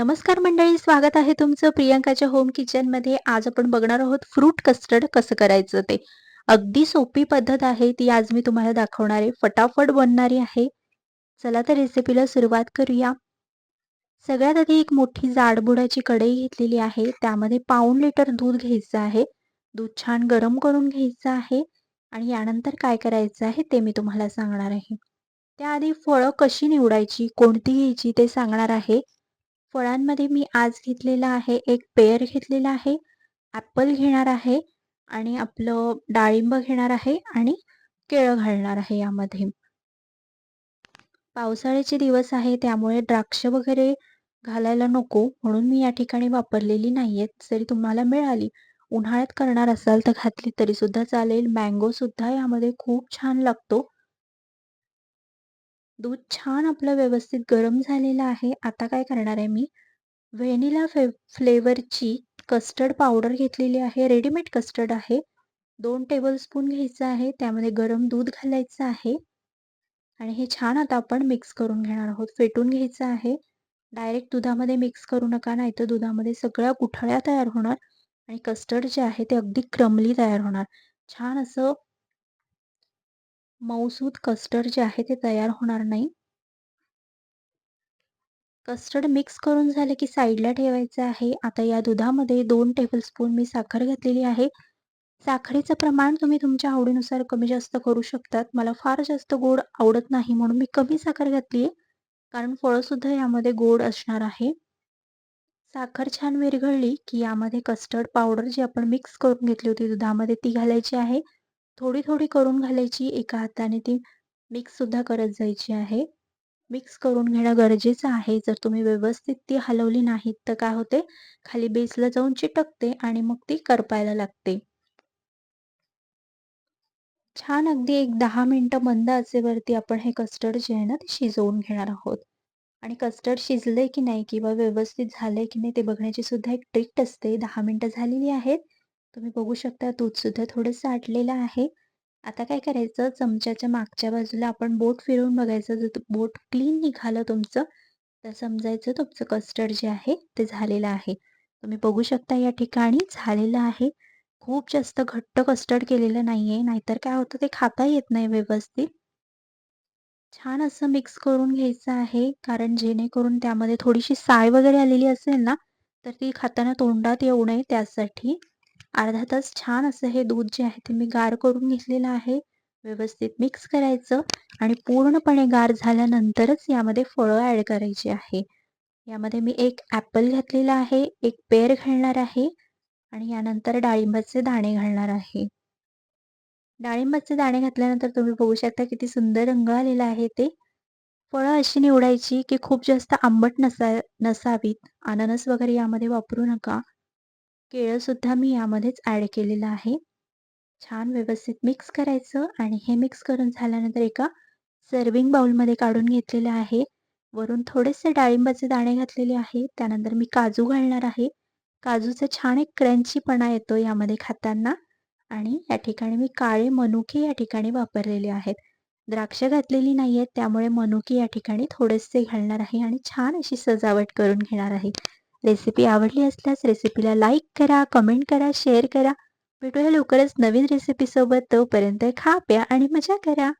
नमस्कार मंडळी स्वागत आहे तुमचं प्रियंकाच्या होम किचनमध्ये आज आपण बघणार आहोत फ्रूट कस्टर्ड कसं करायचं ते. अगदी सोपी पद्धत आहे ती आज मी तुम्हाला दाखवणार आहे. फटाफट बनणारी आहे. चला तर रेसिपीला सुरुवात करूया. सगळ्यात आधी एक मोठी जाडबुडाची कढई घेतलेली आहे. त्यामध्ये पाऊण लिटर दूध घ्यायचं आहे. दूध छान गरम करून घ्यायचं आहे. आणि यानंतर काय करायचं आहे ते मी तुम्हाला सांगणार आहे. त्याआधी फळं कशी निवडायची कोणती घ्यायची ते सांगणार आहे. फळांमध्ये मी आज घेतलेला आहे एक पेअर घेतलेला आहे ॲपल घेणार आहे आणि आपलं डाळिंब घेणार आहे आणि केळं घालणार आहे यामध्ये. पावसाळ्याचे दिवस आहे त्यामुळे द्राक्ष वगैरे घालायला नको म्हणून मी या ठिकाणी वापरलेली नाही आहेत जरी तुम्हाला मिळाली उन्हाळ्यात करणार असाल तर घातली तरी सुद्धा चालेल. मँगो सुद्धा यामध्ये खूप छान लागतो. दूध छान आपलं व्यवस्थित गरम झालेलं आहे. आता काय करणार आहे मी? व्हॅनिला फे फ्लेवरची कस्टर्ड पावडर घेतलेली आहे. रेडीमेड कस्टर्ड आहे. दोन टेबलस्पून घ्यायचं आहे. त्यामध्ये गरम दूध घालायचं आहे. आणि हे छान आता आपण मिक्स करून घेणार आहोत. फेटून घ्यायचं आहे. डायरेक्ट दुधामध्ये मिक्स करू नका नाही तर दुधामध्ये सगळ्या गुठळ्या तयार होणार आणि कस्टर्ड जे आहे ते अगदी क्रमली तयार होणार. छान असं मऊसूद कस्टर्ड जे आहे ते तयार होणार नाही. कस्टर्ड मिक्स करून झालं की साईडला ठेवायचं आहे. आता या दुधामध्ये दोन टेबलस्पून मी साखर घातलेली आहे. साखरेचं प्रमाण तुम्ही तुमच्या आवडीनुसार कमी जास्त करू शकतात. मला फार जास्त गोड आवडत नाही म्हणून मी कमी साखर घातली आहे कारण फळंसुद्धा यामध्ये गोड असणार आहे. साखर छान विरघळली की यामध्ये कस्टर्ड पावडर जी आपण मिक्स करून घेतली होती दुधामध्ये ती घालायची आहे. थोडी थोडी करून घालायची एका हाताने ती मिक्स सुद्धा करत जायची आहे. मिक्स करून घेणं गरजेचं आहे. जर तुम्ही व्यवस्थित ती हलवली नाहीत तर काय होते? खाली बेसला जाऊन चिटकते आणि मग ती करपायला लागते. छान अगदी एक दहा मिनटं मंद आचेवरती आपण हे कस्टर्ड जे आहे ना ते शिजवून घेणार आहोत. आणि कस्टर्ड शिजलंय की नाही किंवा व्यवस्थित झालंय की नाही ते बघण्याची सुद्धा एक ट्रिक असते. दहा मिनटं झालेली आहेत. तुम्ही बघू शकता दूध सुद्धा साठलेलं आहे. आता काय करायचं? चमच्याच्या मागच्या बाजूला आपण बोट फिरवून बघायचं. जर बोट क्लीन निघालं तुमचं तर समजायचं तुमचं कस्टर्ड जे आहे ते झालेलं आहे. तुम्ही बघू शकता या ठिकाणी झालेलं आहे. खूप जास्त घट्ट कस्टर्ड केलेलं नाहीये. नाहीतर काय होतं? ते खाता येत नाही व्यवस्थित. छान असं मिक्स करून घ्यायचं आहे. कारण जेणेकरून त्यामध्ये थोडीशी साय वगैरे आलेली असेल ना तर ती खाताना तोंडात येऊ नये त्यासाठी. अर्धा तास छान असं हे दूध जे आहे ते मी गार करून घेतलेलं आहे. व्यवस्थित मिक्स करायचं आणि पूर्णपणे गार झाल्यानंतरच यामध्ये फळं ॲड करायची आहे. यामध्ये मी एक ॲपल घातलेला आहे एक पेर घालणार आहे आणि यानंतर डाळिंबाचे दाणे घालणार आहे. डाळिंबाचे दाणे घातल्यानंतर तुम्ही बघू शकता किती सुंदर रंग आलेला आहे ते. फळं अशी निवडायची की खूप जास्त आंबट नसा नसावीत. अननस वगैरे यामध्ये वापरू नका. केळंसुद्धा मी यामध्येच ॲड केलेलं आहे. छान व्यवस्थित मिक्स करायचं आणि हे मिक्स करून झाल्यानंतर एका सर्विंग बाउलमध्ये काढून घेतलेलं आहे. वरून थोडेसे डाळिंबाचे दाणे घातलेले आहे त्यानंतर मी काजू घालणार आहे. काजूचा छान एक क्रंचीपणा येतो यामध्ये खाताना आणि या ठिकाणी मी काळे मनुके या ठिकाणी वापरलेले आहेत. द्राक्ष घातलेली नाही आहेत त्यामुळे मनुके या ठिकाणी थोडेसे घालणार आहे आणि छान अशी सजावट करून घेणार आहे. रेसिपी आवडली असल्यास रेसिपीला लाईक करा कमेंट करा शेअर करा. भेटूया लवकरच नवीन रेसिपीसोबत तोपर्यंत खा प्या आणि मजा करा.